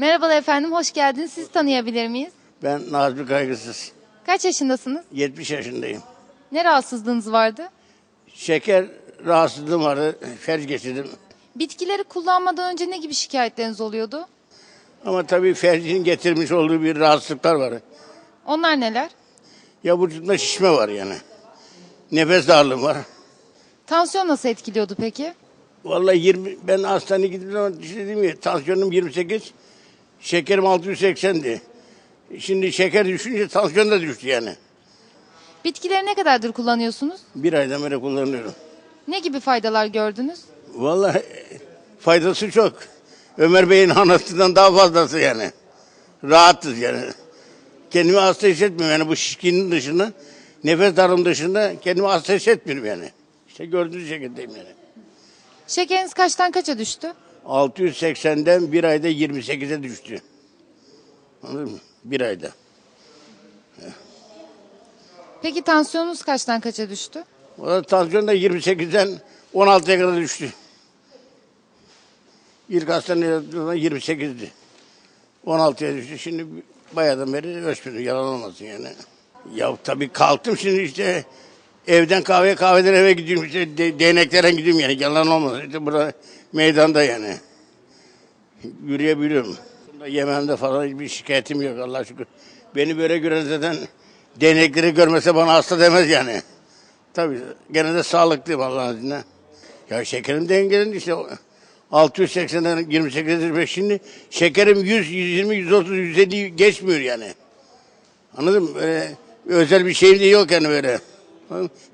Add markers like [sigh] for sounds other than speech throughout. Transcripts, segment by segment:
Merhabalar efendim, hoş geldiniz. Sizi tanıyabilir miyiz? Ben Nazmi Kaygısız. Kaç yaşındasınız? 70 yaşındayım. Ne rahatsızlığınız vardı? Şeker rahatsızlığım vardı. Felç geçirdim. Bitkileri kullanmadan önce ne gibi şikayetleriniz oluyordu? Ama tabii felcin getirmiş olduğu bir rahatsızlıklar var. Onlar neler? Ya vücudumda şişme var yani. Nefes darlığım var. Tansiyon nasıl etkiliyordu peki? Vallahi 20 ben hastaneye gittim zaman işte dedim ya tansiyonum 28, şekerim 680'di. Şimdi şeker düşünce tansiyon da düştü yani. Bitkileri ne kadardır kullanıyorsunuz? Bir aydan beri kullanıyorum. Ne gibi faydalar gördünüz? Vallahi e, faydası çok. Ömer Bey'in [laughs] anlattığından daha fazlası yani. Rahatız yani. Kendimi hasta hissetmiyorum yani bu şişkinin dışında. Nefes darım dışında kendimi hasta hissetmiyorum yani. İşte gördüğünüz şekildeyim yani. Şekeriniz kaçtan kaça düştü? 680'den bir ayda 28'e düştü. Anladın mı? Bir ayda. Peki tansiyonunuz kaçtan kaça düştü? O da tansiyon da 28'den 16'ya kadar düştü. İlk hastaneye yattığımda 28'di. 16'ya düştü. Şimdi bayağıdan beri ölçmüyorum. Yalan olmasın yani. Ya tabii kalktım şimdi işte evden kahve kahveden eve gidiyorum işte de, değneklere gidiyorum yani yalan olmasın. İşte burada meydanda yani. Yürüyebiliyorum. Yememde falan hiçbir şikayetim yok Allah şükür. Beni böyle gören zaten değnekleri görmese bana hasta demez yani. Tabii gene de sağlıklıyım Allah'ın izniyle. Ya şekerim dengelendi işte. 680'den 28'e şimdi şekerim 100, 120, 130, 150 geçmiyor yani. Anladın mı? Böyle özel bir şeyim de yok yani böyle.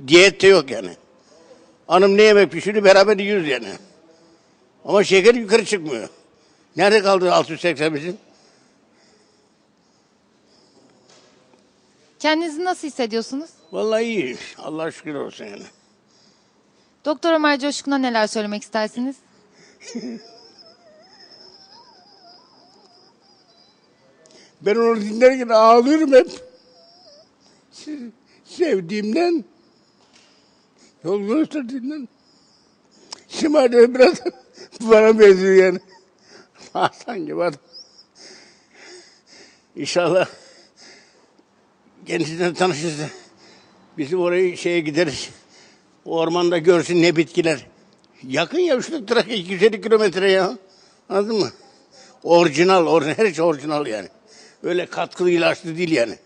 Diyet de yok yani. Hanım ne yemek pişiriyor beraber yiyoruz yani. Ama şeker yukarı çıkmıyor. Nerede kaldı 680 bizim? Kendinizi nasıl hissediyorsunuz? Vallahi iyi. Allah şükür olsun yani. Doktor Ömer Coşkun'a neler söylemek istersiniz? Ben onu dinlerken ağlıyorum hep. Se- Sevdiğimden, yol gösterdiğimden. Şimal de biraz [laughs] bana benziyor yani. [laughs] Hasan gibi adam. İnşallah kendisiyle tanışırız. Bizim oraya şeye gideriz. O ormanda görsün ne bitkiler. Yakın ya şu Trakya 250 kilometre ya. Anladın mı? Orijinal, orijinal, her şey orijinal yani. Öyle katkılı ilaçlı değil yani.